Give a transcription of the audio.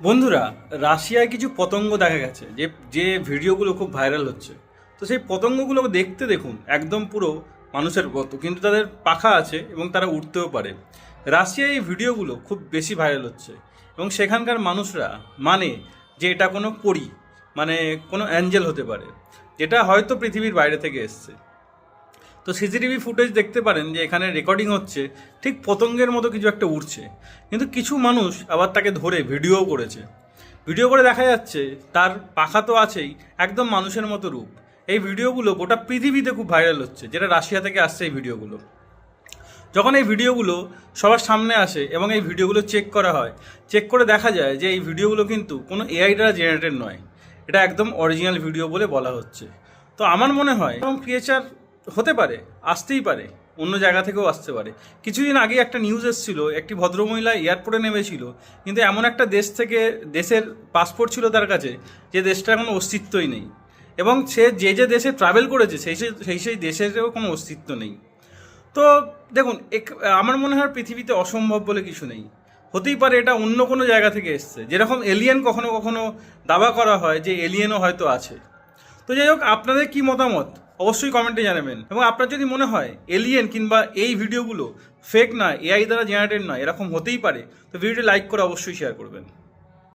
বন্ধুরা, রাশিয়ায় কিছু পতঙ্গ দেখা গেছে, যে যে ভিডিওগুলো খুব ভাইরাল হচ্ছে। তো সেই পতঙ্গগুলো দেখতে দেখুন, একদম পুরো মানুষের মতো, কিন্তু তাদের পাখা আছে এবং তারা উঠতেও পারে। রাশিয়ায় এই ভিডিওগুলো খুব বেশি ভাইরাল হচ্ছে, এবং সেখানকার মানুষরা মানে যে এটা কোনো পরী মানে কোনো অ্যাঞ্জেল হতে পারে, যেটা হয়তো পৃথিবীর বাইরে থেকে এসছে। তো সিসিটিভি ফুটেজ দেখতে পারেন যে এখানে রেকর্ডিং হচ্ছে, ঠিক পতঙ্গের মতো কিছু একটা উঠছে কিন্তু কিছু মানুষ আবার তাকে ধরে ভিডিও করেছে। ভিডিও করে দেখা যাচ্ছে তার পাখা তো আছেই, একদম মানুষের মতো রূপ। এই ভিডিওগুলো গোটা পৃথিবীতে খুব ভাইরাল হচ্ছে, যেটা রাশিয়া থেকে আসছে এই ভিডিওগুলো। যখন এই ভিডিওগুলো সবার সামনে আসে এবং এই ভিডিওগুলো চেক করা হয় চেক করে দেখা যায় যে এই ভিডিওগুলো কিন্তু কোনো এআই দ্বারা জেনারেটেড নয়। এটা একদম অরিজিনাল ভিডিও বলে বলা হচ্ছে। তো আমার মনে হয় এবং ক্রিয়েচার হতে পারে, আসতেই পারে, অন্য জায়গা থেকেও আসতে পারে। কিছুদিন আগে একটা নিউজ এসেছিল, একটি ভদ্রমহিলা এয়ারপোর্টে নেমেছিল, কিন্তু এমন একটা দেশ থেকে, দেশের পাসপোর্ট ছিল তার কাছে, যে দেশটার কোনো অস্তিত্বই নেই। এবং সে যে যে দেশে ট্রাভেল করেছে, সেই সেই সেই সেই দেশেরও কোনো অস্তিত্ব নেই। তো দেখুন, এক- আমার মনে হয় পৃথিবীতে অসম্ভব বলে কিছু নেই। হতেই পারে এটা অন্য কোনো জায়গা থেকে এসছে। যেরকম এলিয়েন কখনো কখনো দাবা করা হয়, যে এলিয়েনও হয়তো আছে। তো যাই হোক, আপনাদের কী মতামত? অবশ্যই কমেন্টে জানাবেন। এবং আপনার যদি মনে হয় এলিয়েন কিংবা এই ভিডিওগুলো ফেক না এআই দ্বারা জেনারেটেড নয় এরকম হতেই পারে, তো ভিডিওটি লাইক করে অবশ্যই শেয়ার করবেন।